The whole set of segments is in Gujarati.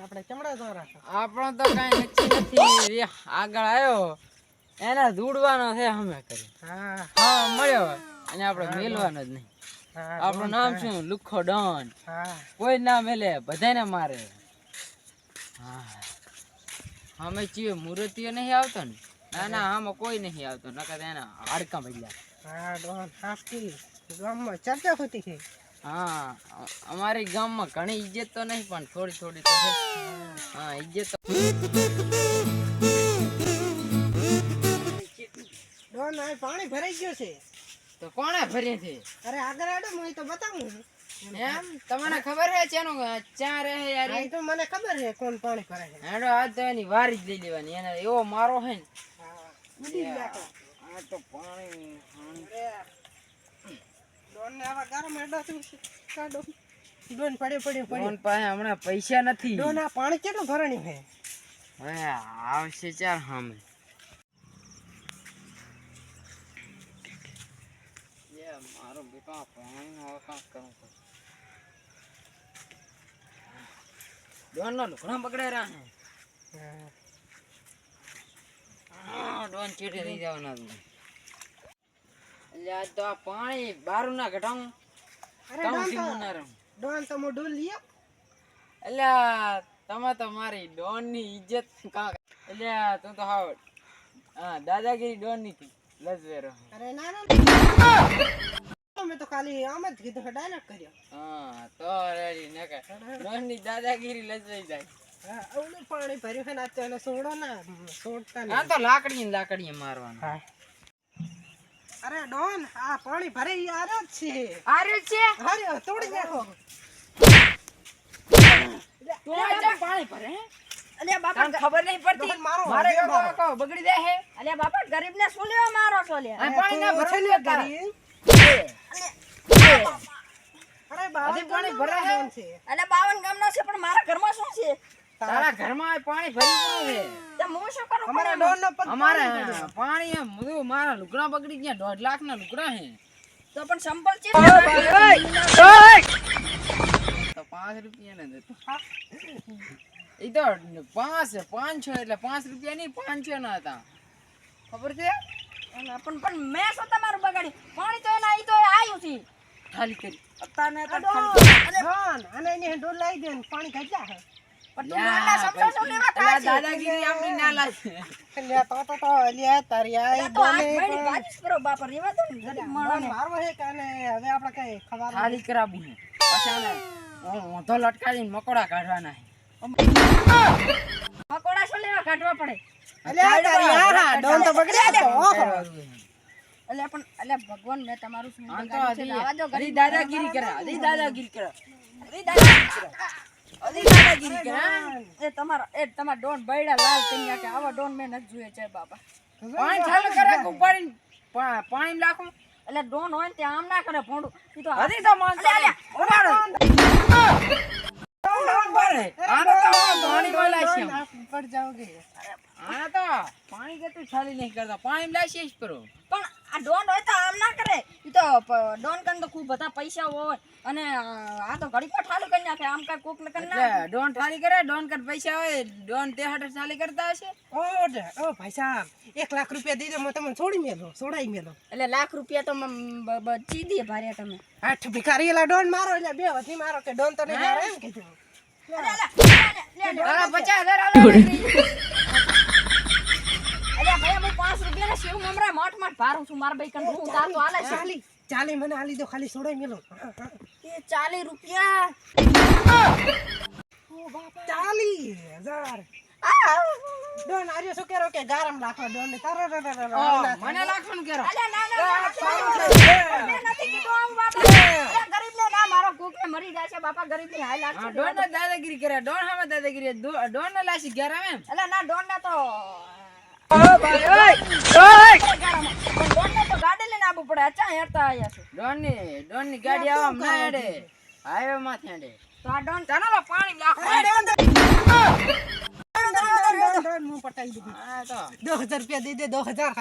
આપણે ચમડા દોરા છો. આપણો તો કઈ નક્કી નથી. આગળ આવ્યો એને દૂડવાનો છે અમે કરી. હા. હા મળ્યો અને આપણે મેલવાનો જ નહીં. આપણું નામ શું? લુખો ડોન. કોઈ ના મેલે બધાને મારે. હા. અમે ચીએ મૂર્તિઓ નહીં આવતો ને. ના ના આમાં કોઈ નહીં આવતો. નકર એના હાડકા બદલ્યા હા ડોન હાફકી ગામમાં ચર્ચા હોતી છે. હા અમારી ગામમાં ઘણી ઇજ્જત તો નહીં પણ થોડી થોડી તો છે. હા ઇજ્જત તો ડોન આ પાણી ભરાઈ ગયું છે. તો કોણે ભરી છે? અરે આગળ આડો હું તો બતાવું એમ તમને ખબર છે ચેનું ચા રહે યાર? તો મને ખબર છે કોણ પાણી ભરાય છે. હેડો આ તો એની વારી જ લઈ લેવાની એને એવો મારો હે ને. હા ઉડી ગયા આ તો પાણી. અરે ડોન ને આવા ગરમ હેડો છે કાઢો ડોન પડ્યો પડ્યો પડ્યો ફોન પાસે હમણાં પૈસા નથી. ડોન આ પાણી કેટલું ભરાણ્યું છે? હવે આવશે ચાર સામે. મારો બેટો આ પાણીનો હવે કાંઈક કરવું પડશે ડોનનો લુગડા બગડે રહ્યા છે. હા. ડોન ચીટે રહી જવાના છે. તો આ પાણી બારું ના ઘટાઉં ડોન તો ના રહું. ડોન તો મોઢું લ્યો. એટલે તમે તો મારી ડોનની ઇજ્જત એટલે તું તો હાવ હા દાદાગીરી ડોનની લજવેરો અરે ના ના મેં તો ખાલી આમ જ કીધું ડાયરેક્ટ કર્યો. હા તો રેડી નકર ડોનની દાદાગીરી લજવાઈ જાય. હા ઓલું પાણી ભર્યું છે ને આ તો એને સોડો ના સોડતા ના તો લાકડી ને લાકડી મારવાનું. હા. અરે ડોન આ પાણી ભરે ઈ આરે જ છે. આરે છે? અરે તોડી નાખો. તોડી પાણી ભરે? અલ્યા બાપા ખબર નહીં પડતી. મારો મારે કહો બગડી દે હે? અલ્યા બાપા ગરીબ ને શું લેવા મારો છો લે આ પાણી ના ભરે ને ગરીબ. અરે બાવન ગામ પાણી તો ભરાય ડોન છે. અલ્યા બાવન ગામનો છે પણ મારા ઘરમાં શું છે? તારા ઘરમાં પાણી ભરી અમારા ડોન નો અમારે પાણી એમ બધું મારા લુકડા બગડી ગયા દોઢ લાખ ના લુકડા હે તો પણ સંપલ છે? તો પાંચ રૂપિયા ને એ તો પાંચ પાંચસો એટલે પાંચ રૂપિયા નહીં પાંચસો ના હતા. ખબર છે? પણ પણ મેં શું તમારું બગાડી પાણી તો એના એ તો આવ્યું છે. ખાલી કરી. ડોન અને એની હેન્ડોલ લાવી દે પાણી ખાઈ હે અલા, દાદાગીરી આપણી ના લાગે લ્યા તો તો તો લ્યા તારી આ અલ્યા તો ડોને હાથ ભાઈની પણ- બાજીશ કરો બાપા રેવા દો ગરીબ ડોન મારવો હે કે હવે આપણે કઈ ખબર ખાલી કરાવવું છે. પછી આને લટકાવીને મકોડા કાઢવાના છે. મકોડા શું લેવા કાઢવા પડે? અલ્યા તારી આ ડોન તો બગડ્યા તો ઓહો. કાઢવાનું પણ અલ્યા ભગવાન મેં તમારું છે? દો દાદાગીરી કરે દાદાગીરી કરે. દાદાગીરી કરો. એ તમારા એ તમારા ડોન બૈડા લાલ કે આવા ડોન મેં નથી જોયે છે બાપા પાણી ચાલુ કરે કે ઉપાડીને પાણી નાખો? એટલે ડોન હોય ને ત્યાં આમ ના કરે ભોંડું. ઈ તો હજી તો ઉપાડો. પાણી આને તો ખાલી નહીં કરતા. પાણી લાગશે જ કરો. પણ આ ડોન હોય તો આમ ના કરે. એ તો ડોન કન તો ખૂબ બધા પૈસા હોય. અને આ તો ઘડી પર ઠાલી કરી નાખે. આમ કાંઈ કોક ને કરી નાખે. ડોન ઠાલી કરે ડોન કર પૈસા હોય ડોન તે હાટે ઠાલી કરતા હશે. ઓ ઓ ભાઈ સાહેબ એક લાખ રૂપિયા દીધો મેં તમને છોડી મેલો છોડાઈ મેલો. એટલે લાખ રૂપિયા તો બચી દે ભારે તમે. આઠ ભિખારી એલા ડોન મારો એટલે બે વધી મારો કે ડોન તો નહીં મારે એમ કીધું. પચાસ હજાર આલે અલ્યા, ભાઈ હું પાંચ રૂપિયા સેવ ભારું છું મારા ભાઈ કન હું તાર તો હાલે છે ચાલી ચાલી મને આલી દો ખાલી છોડાઈ મેલો. એ ચાલી રૂપિયા ચાલી હજાર આ, ડોન આર્યો શું કેરો કે ગારમ લાખો ડોન તારો રે રે રે રે. મને લાખવાનું કેરો અલે ના, ના, ના, ના, મેં નથી કીધું આમ બાપા. ગરીબ ને ના મારો કોકને મરી છે બાપા ગરીબની હાય લાગશે. હા ડોન દાદાગીરી કરે ડોન હામે દાદાગીરી ડોન ને લાસી ઘેર એમ અલે ના ડોનની ની ના તો દો હજાર રૂપિયા દઈ દે દો હજાર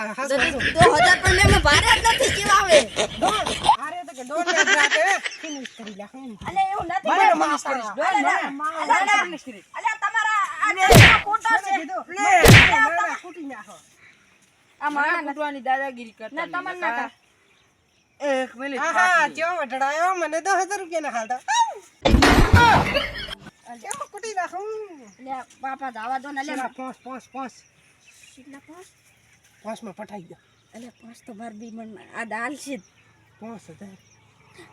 દો હજાર પણ ભારે નથી કેવા આવે ડોન આરે તો કે ડોન ને જ રાખે ફિનિશ કરી તમારા દાદાગીરી કરતા ના, એક મિનિટ આહા, ફાટલી. વઢડાયો, મને દસ હજાર રૂપિયા ના હાલતા ચેવો કૂટી નાખું લે, બાપા દાવા દો ને લે. પાંચ પાંચ પાંચ કેટલા પાંચ? પાંચમાં પટાઈ ગયો. એટલે પાંચ તો માર બી મનમાં. આ દાલ છે. પાંચ હજાર.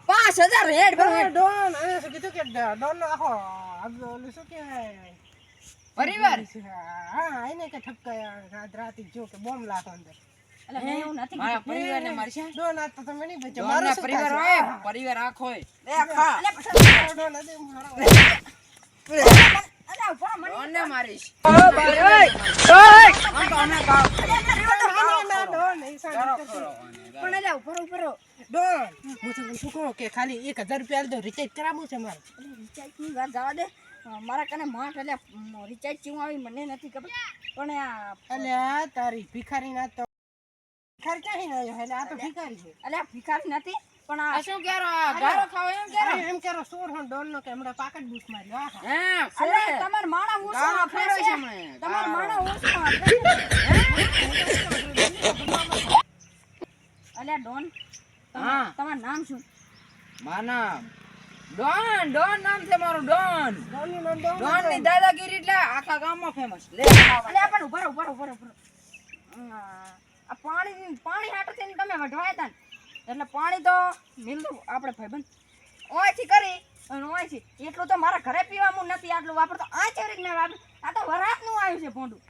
પાંચ હજાર હેડ ભરો ડોન કીધું કે ડોન નો આખો ઓલું શું કહેવાય? પરિવાર? હા એને કે ઠપકાય રાત રાતે જો કે બોમ્બ લાખો અંદર. અલે, મેં એવું નથી મારા કીધું. પરિવારને મારશે ડોન આ તો તમે નહીં બચો ડોનના પરિવાર હોય પરિવાર આખો મારીશ. પણ અલે, ઊભો રહો, ડોન હું શું કહું કે ખાલી એક હજાર રૂપિયા દો રિચાર્જ કરાવું છે મારે. રિચાર્જની વાત જવા દે. મારા કને માઠ એટલે રિચાર્જ ચીવું આવી મને નથી ખબર. પણ એટલે અલ્યા તારી ભિખારી ના તો ભિખારી ક્યાંથી ના આવ્યો? એટલે આ તો ભિખારી છે. એટલે આ ભિખારી નથી પણ આ શું કેરો? ગારો ખાવ એમ કેરો? એમ કરો સોર હો ડોન નો કે હમણે પાકટ બૂસ મારી હા હે તમાર માણા ઓછો ગારો ફેરો છે. તમાર માણા ઓછો આપે અલ્યા ડોન હા. તમાર નામ શું? મારું નામ ડોન ડોન નામ છે મારું ડોન. ડોનની દાદાગીરી એટલે આખા ગામમાં ફેમસ લે અલે પણ ઊભા રહો, ઊભા રહો, આ પાણી પાણી હાટુ થઈને તમે વઢવાયા હતા એટલે પાણી તો મિલતું આપણે ભાઈબંધ. ઓયથી કરી અને ઓયથી. એટલું તો મારા ઘરે પીવાનું નથી આટલું વાપરતો. આ ચેરીક મેં વાપર? આ તો વરાતનું આવ્યું છે ભોંડું.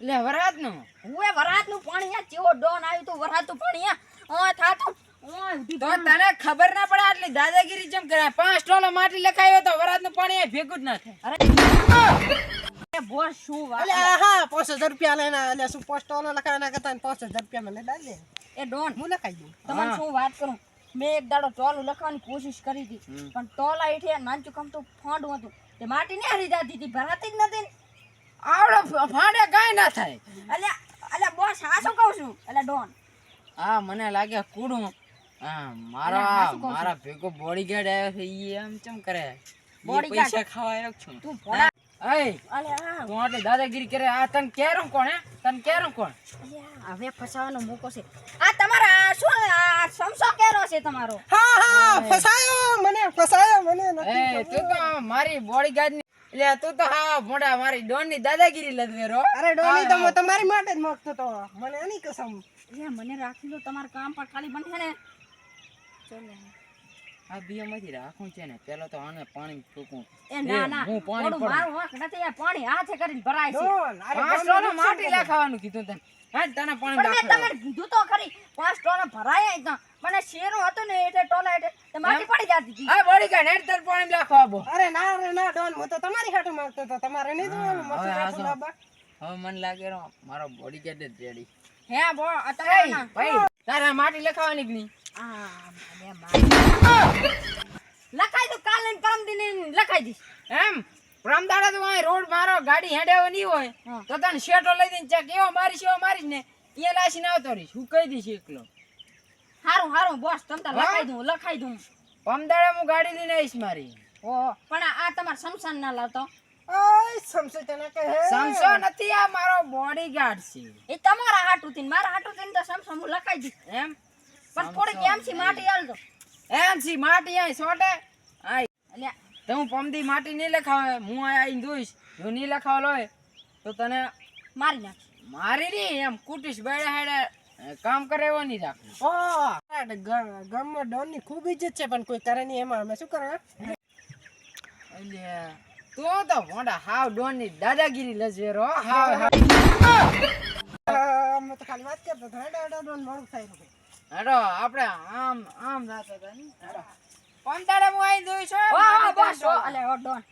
એટલે વરાતનું હું એ વરાતનું પાણી આ ચેવો ડોન આવ્યું તું વરાતું પાણી આ થાતું. તો તને ખબર ના પડે આટલી દાદાગીરી જેમ કરે પાંચ ટોલો માટી લખાયો તો વરાતનું પાણી ભેગું જ ના થાય. અરે બોસ શું વાત? હા પાંચ હજાર રૂપિયા લઈને અલ્યા શું પોસ્ટ ઓલો લખાવાના કરતા ને પાંચ હજાર રૂપિયા મને ડાલ એ ડોન હું લખાઈ દઉં. તમને શું વાત કરું? મેં એક દાડો ટોલું લખવાની કોશિશ કરી હતી પણ ટોલા એઠે નાનચું કમ તો ફાંડું હતું. તે માટી ને હરી જતી હતી ભરાતી જ નથી આવડો ફાંડે કાંઈ ના થાય. અલ્યા અલ્યા બોસ હા શું કહું છું? એટલે ડોન. હા મને લાગે કુડું મારો ભેગો બોડીગાર્ડ આવ્યો છે ઈ એમ ચમ કરે? ઈ પૈસા ખાવા આવ્યો છું તું ભોળા અય અલ્યા તું આટલી દાદાગીરી કરે આ તને કેરું કોણ હે? તને કેરું કોણ? હવે ફસાવાનો મોકો છે. આ તમારા શું આ સમસો કેરો છે તમારો? હા હા ફસાયો મને ફસાયો મને એ તું તો મારી બોડીગાર્ડની એટલે તું તો હા મોડા મારી ડોનની દાદાગીરી લદવેરો અરે ડોની તો તમારી માટે જ માંગતો તો મને એની કસમ. એ મને રાખી દો તમારું કામ પર ખાલી બનશે ને. ચલો. આ બીયામાંથી રાખું છે ને પેલો તો આને પાણી ફૂકું. એ ના ના હું પાણી મારું વાંક નથી આ પાણી હાથે કરીને ભરાય છે. ડોન અરે પાંચ ડોનનું ટોલો નુકસાન માટી લખાવાનું કીધું તને. હા તને પાણી પણ મેં તમને કીધું તો ખરી પાંચ ટોલા ભરાય જ મને શેરો હતો ને એટલે ટોલા એટલે તે માટી પડી જતી હતી. આ બોડીગાર્ડ હેડ તર પાણી લખવા આવો અરે ના અરે ના ડોન હું તો તમારી હાટુ માંગતો તો તમારે નહીં જોવાનું મસ્ત હાટુ. હવે મને લાગે રો મારો બોડીગાર્ડ જ રેડી હે બો અત્યારે ના. ભાઈ તારે માટી લખાવાની કે નહીં? લખાઈ દો કાલે ને પરમ દિને લખાઈ દઈશ. એમ? પ્રમદાડા તો અહીં રોડ મારો ગાડી હેડેવો નહીં હોય. તો તને શેટો લઈ દઈને ચેક એવો મારીશ એવો મારીશ ને એ લાસીને આવતો રહીશ. હું કહી દઈશ એકલો. હારું હારું બોસ તમને લખાઈ દઉં લખાઈ દઉં. પમદાડે હું ગાડી લઈને આવીશ મારી. ઓ પણ આ તમાર સમસાન ના લાવતો. સમસો નથી આ મારો બોડીગાર્ડ છે. એ તમારા હાટુથી મારા હાટું થી તો સમસો હું લખાઈ દઈશ. એમ? પણ થોડીક એમ થી માટી આલજો એમ છી માટી આય સોટે. આય. અલ્યા. તો હું પમદી માટી નહીં લખાવે હું આઈને આવીને જોઈશ. જો નહીં લખાવ લોય તો તને મારી નાખ. મારી નહીં એમ કુટીશ બેડે હેડે કામ કરે એવો નહીં રાખ. ઓ ગામમાં ડોનની ખૂબ ઇજ્જત છે પણ કોઈ કરે નહીં એમાં અમે શું કરવા? અલ્યા તું તો મોટા હાવ ડોનની દાદાગીરી લજેરો હાવ હાવ અમે તો ખાલી વાત કરતા હતા ડોન મોડું થાય રહ્યું. હેડો આપણે આમ આમ જાતા હતા ની? પંતાડે હું આઈ હો, ઓ બસ અલે ઓ ડોન.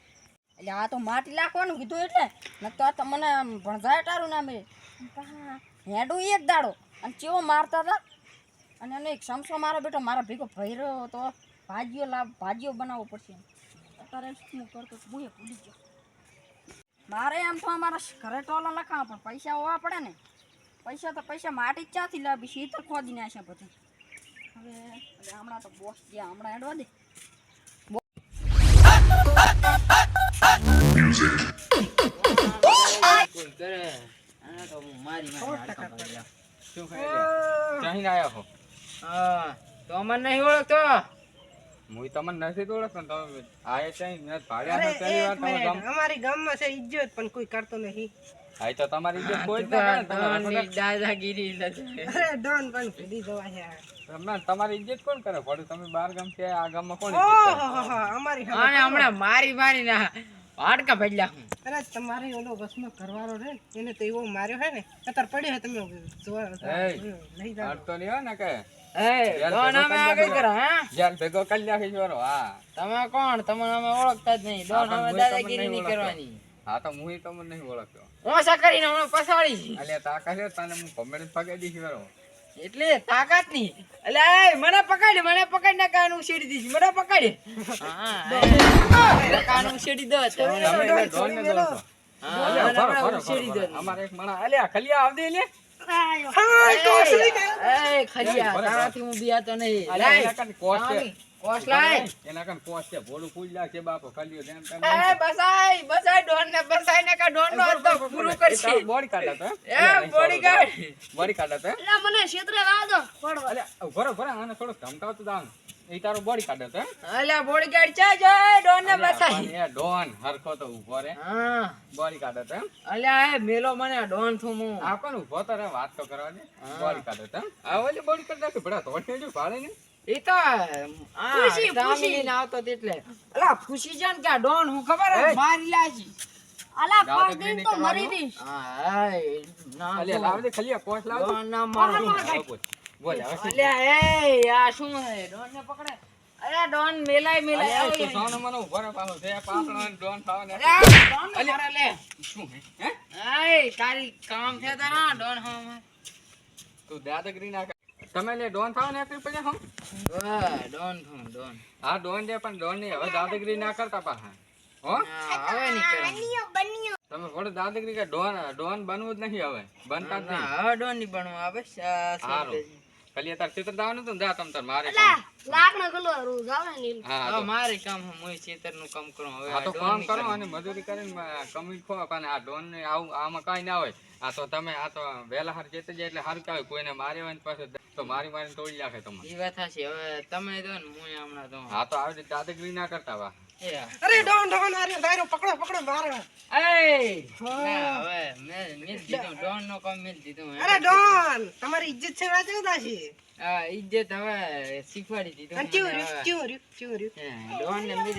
એટલે આ તો માટી લાખવાનું કીધું એટલે. ન તો આ તો મને ભણજાય તારું ના મેં હેડું એક દાડો. અને ચેવો મારતા હતા? અને એને એક સમસો મારો બેટો મારો ભેગો ભૈરો તો ભાજીઓ લાવ ભાજીઓ બનાવવો પડશે. અત્યારે શું કરતો હું ભૂલી ગયો. મારે એમ તો અમારા ઘરે ટોલા લખાવા પણ પૈસા હોવા પડે ને. પૈસા તો પૈસા માટી જ ચાથી લાવી શીતળ ખોદી નાખે બધું હવે હમણાં તો બોસ ગયા હમણાં હેડવા દે. અમારી ગામમાં છે ઇજ્જત પણ કોઈ કરતો નહીં આ તો તમારી જે કોઈ. દાદાગીરી અરે ડોન પણ ભૂલી જવા છે. તમને તમારી ઇજ્જત કોણ કરે? પડે તમે બાર ગામ છે આ ગામમાં કોણ અમારી અને હમણાં મારી મારી ના હાડકા ભજલા અરે તમારી ઓલો વસમો કરવાનો રે એને તો એવો માર્યો હે ને અત્યારે પડ્યો હે તમે જોવા એય. નહીં જાઓ. અડતો ને કે? એ, ડોન અમે આ કઈ કરે, હા? ભેગો હા. તમે કોણ? તમને અમે ઓળખતા જ નહીં. ડોન હા, અમે દાદાગીરી નહીં નહીં કરવાની. હા તો હું તમને નહીં ઓળખતો. ઓછા કરીને હમણાં પસાડી અલે તાકાત છે તને હું કોમેડી ફગાઈ દઈશ મારો એટલે તાકાત નહીં. અલે મને પકડ મને પકડ ને કાનું શેડી દીધી મને પકડ. હા કાનું શેડી દો તમે. તમે એને ડોનને હા, ભરો, દો અમારે એક માણસ અલ્યા ખલિયા આવદે લે ખલિયા. તારાથી હું બિયાતો નહીં. અલ્યા, કોસ લાય. એના કન કોસ છે. ભોળું ફૂલ્યા છે બાપો. ખાલી જેમ તેમ એ બસાઈ બસાઈ ડોન ને બસાઈ ને કા ડોન નો તો પૂરું કરશે. બોડી કાઢા તો એ બોડીગાર્ડ બોડી કાઢા. તો એલા મને ક્ષેત્ર લાવો દો પડવા. અલ્યા ભરો ભરો આને થોડો ધમકાવતો દાન એ તારો બોડી કાઢે તો અલે બોડી કાઢ છે જાય ડોન ને બસાઈ એ ડોન હરખો તો ઊભો રે. હા. બોડી કાઢે તો અલ્યા એ મેલો મને ડોન છું હું. આ કોણ ઊભો તો રે? વાત તો કરવા દે બોડી કાઢે તો આ ઓલી બોડી કાઢ નાખી. ભડા તો વટે જો ભાળે ને. એ તો ને તો એટલે અલા ફૂસી જાન કે ડોન હું ખબર હે? મારી લાજી આલા પાંચ દિન તો મરી દઈશ. હા ના અલ્યા લાવ દે ખલિયા કોસ લાવ ડોન ના મારો. બોલ બોલ. હવે શું? અલ્યા એ આ શું હે? ડોન ને પકડે. અરે ડોન મેલાય મેલાય અલ્યા, આવે. તું સાવનો મને ઊભો રે પાછો. તે પાછળ ડોન થાવ ને. અરે ડોન ને લે. શું હે? હે? આય તારી કામ છે તારા ડોન હા તું દાદાગીરી ના. તમે લે ડોન થાવ ને એકલી પડ્યા હમ ડોન છું ડોન. હા ડોન દે પણ ડોનની હવે દાદાગીરી ના કરતા પાછા. હો? હા, હવે નહીં કરવાનું. તમે થોડે દાદાગીરી કે ડોન ડોન બનવું જ નહીં હવે બનતા જ નહીં. હવે ડોનની બનવું આવે છે. ખાલી તાર ચિત્ર દાવાનું તું ને જા તમ તાર મારે લાખ ના કિલો રોજ આવે ને ઈ. હા તો- મારે કામ હું મોય ચિત્રનું કામ કરું હવે આ તો કામ કરો અને મજૂરી કરીને કમી ખો પણ આ ડોન ને આવું આમાં કાઈ ના હોય. આ તો તમે આ તો વેલા હાર જેતે જાય એટલે હાર કાવે કોઈને માર્યો હોય ને પાછું તો મારી મારીને તોડી નાખે તમે ઈ વાત હાચી. હવે તમે તો ને હું હમણાં તો હા તો આવી દાદાગીરી ના કરતા વા. અરે ડોન ડોન આરે દાયરો પકડો પકડો મારો. એ ના, હવે મેં મેં દીધો ડોન નો કામ મિલ દીધો અરે ડોન તમારી ઇજ્જત છે વાંચો દાસી આ ઇજ્જત હવે શીખવાડી દીધું ચેવું રહ્યું હે, ડોન ને મેં